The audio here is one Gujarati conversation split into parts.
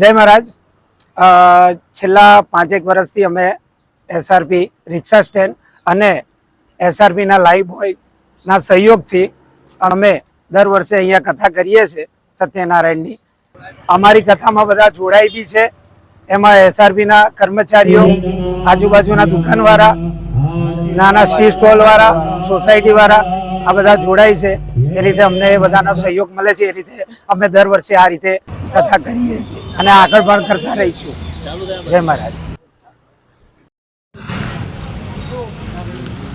જય મહારાજ. છેલ્લા પાંચેક વર્ષથી અમે એસઆરપી રિક્ષા સ્ટેન્ડ અને એસઆરપીના લાઈવ બોયના સહયોગથી અમે દર વર્ષે અહીંયા કથા કરીએ છીએ સત્યનારાયણની. અમારી કથામાં બધા જોડાઈ બી છે. એમાં એસઆરપીના કર્મચારીઓ, આજુબાજુના દુકાનવાળા, નાના સ્ટી સ્ટોલવાળા, સોસાયટીવાળા આ બધા જોડાય છે. એ રીતે અમને બધાનો સહયોગ મળે છે. એ રીતે અમે દર વર્ષે આ રીતે કથા કરીએ છીએ અને આગળ પણ કરતા રહીશું. જય મહારાજ.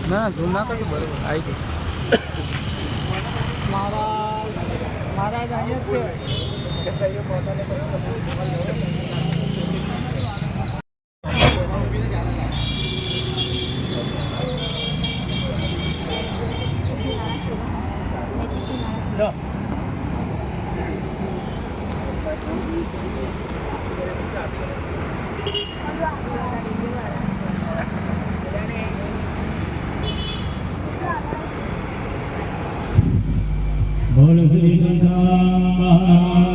ના ના બરોબર આવી ગયું. બોલ बोल श्री संता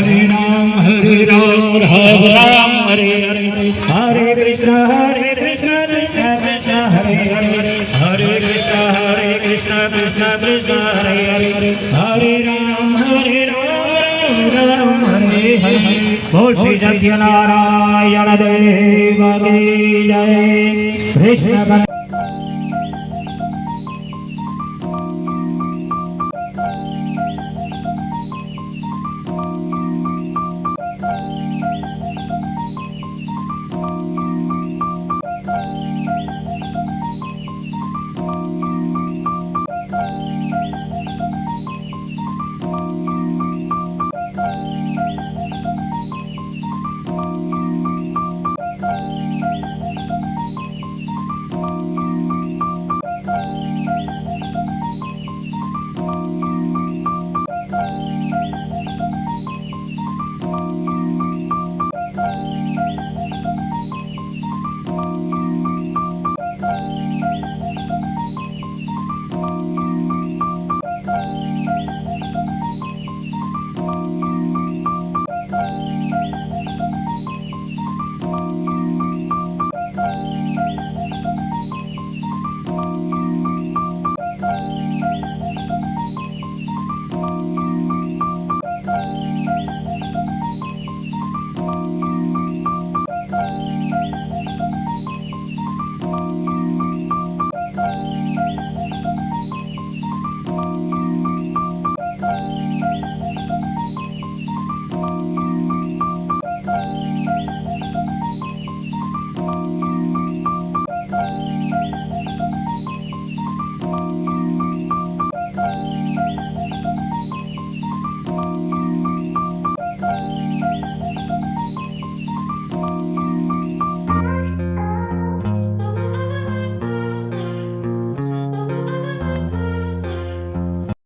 હરે રામ હરે રામ રામ રામ હરે હરે શ્રી સત્યનારાયણ દેવ જય કૃષ્ણ